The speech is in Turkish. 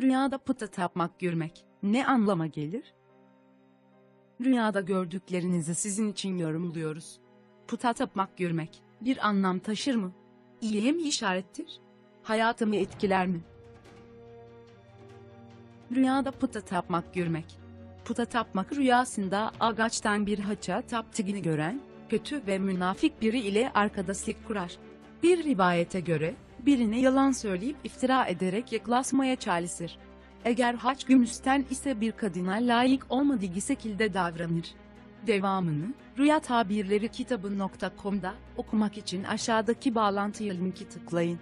Rüyada puta tapmak görmek ne anlama gelir? Rüyada gördüklerinizi sizin için yorumluyoruz. Puta tapmak görmek bir anlam taşır mı? İyiye mi işarettir? Hayatımı etkiler mi? Rüyada puta tapmak görmek. Puta tapmak rüyasında ağaçtan bir haça taptığını gören, kötü ve münafık biri ile arkadaşlık kurar. Bir rivayete göre, birine yalan söyleyip iftira ederek yaklaşmaya çalışır. Eğer haç gümüşten ise bir kadına layık olmadığı şekilde davranır. Devamını, Rüya Tabirleri kitabı.com'da okumak için aşağıdaki bağlantıya linki tıklayın.